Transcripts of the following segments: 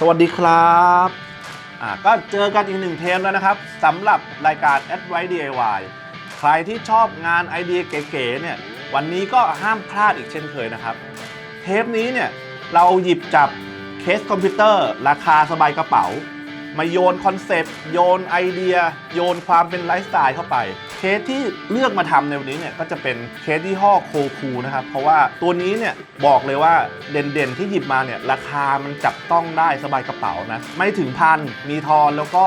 สวัสดีครับอ่าก็เจอกันอีกหนึ่งเทปแล้วนะครับสำหรับรายการ a d v i c e DIY ใครที่ชอบงานไอเดียเก๋ๆเนี่ยวันนี้ก็ห้ามพลาดอีกเช่นเคยนะครับ เทปนี้เนี่ยเราหยิบจับเคสคอมพิวเตอร์ ราคาสบายกระเป๋า มาโยนคอนเซปต์โยนไอเดีย โยนความเป็นไลฟ์สไตล์เข้าไป เคสที่เลือกมาทำในวันนี้เนี่ยก็จะเป็นเคสที่ห้อโคคูนะครับ เพราะว่าตัวนี้เนี่ยบอกเลยว่าเด่นๆที่หยิบมาเนี่ยราคามันจับต้องได้สบายกระเป๋านะไม่ถึงพันมีทอนแล้วก็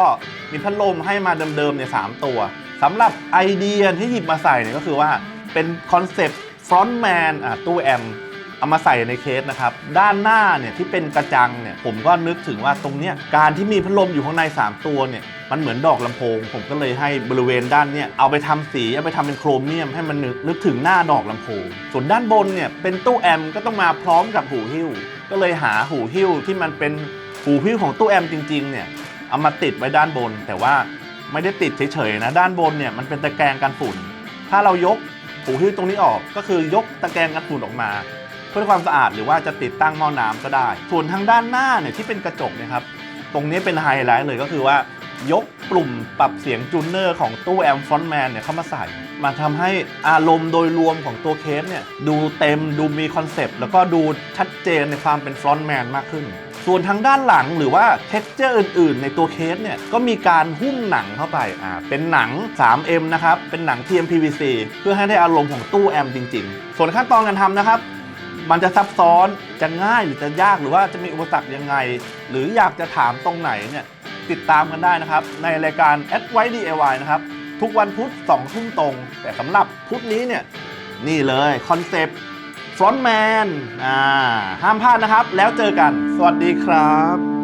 มีพัดลมให้มาเดิมๆเนี่ยสามตัวสำหรับไอเดียที่หยิบมาใส่เนี่ยก็คือว่าเป็นคอนเซปต์ฟรอนต์แมนอะตู้แอม เอามาใส่ในเคสนะครับ ด้านหน้าเนี่ยที่เป็นกระจังเนี่ยผมก็นึกถึงว่าตรงเนี้ยการที่มีพัดลมอยู่ข้างใน 3 ตัวเนี่ยมันเหมือนดอกลำโพง ผมก็เลยให้บริเวณด้านเนี่ยเอาไปทำสีเอาไปทำเป็นโครเมียม ให้มันนึกนึกถึงหน้าดอกลำโพง ส่วนด้านบนเนี่ยเป็นตู้แอมก็ต้องมาพร้อมกับหูหิ้ว ก็เลยหาหูหิ้วที่มันเป็นหูหิ้วของตู้แอมจริงๆเนี่ยเอามาติดไว้ด้านบน แต่ว่าไม่ได้ติดเฉยๆนะด้านบนเนี่ยมันเป็นตะแกรงกันฝุ่น ถ้าเรายกหูหิ้วตรงนี้ออกก็คือยกตะแกรงกันฝุ่นออกมา เพื่อความสะอาดหรือว่าจะติดตั้งหม้อน้ำก็ได้ ส่วนทางด้านหน้าเนี่ยที่เป็นกระจกนะครับ ตรงนี้เป็นไฮไลท์เลยก็คือว่ายกปุ่มปรับเสียงจูนเนอร์ของตู้แอมฟอนแมนเนี่ยเข้ามาใส่ มาทำให้อารมณ์โดยรวมของตัวเคสเนี่ยดูเต็มดูมีคอนเซปต์แล้วก็ดูชัดเจนในความเป็นฟอนแมนมากขึ้น ส่วนทางด้านหลังหรือว่าเท็กเจอร์อื่นๆ ในตัวเคสเนี่ยก็มีการหุ้มหนังเข้าไปอ่าเป็นหนัง 3M นะครับ เป็นหนัง TMPVC เพื่อให้ได้อารมณ์ของตู้แอมจริงๆ ส่วนขั้นตอนการทำนะครับ มันจะซับซ้อนจะง่ายหรือจะยากหรือว่าจะมีอุปสรรคยังไง หรืออยากจะถามตรงไหนเนี่ยติดตามกันได้นะครับ ในรายการ a d v i c e DIY นะครับ ทุกวันพุธ2ทุ่มตรง แต่สำหรับพุธนี้เนี่ยนี่เลยคอนเซปต์ฟรอนต์แมนอ่าห้ามพลาดนะครับ แล้วเจอกัน สวัสดีครับ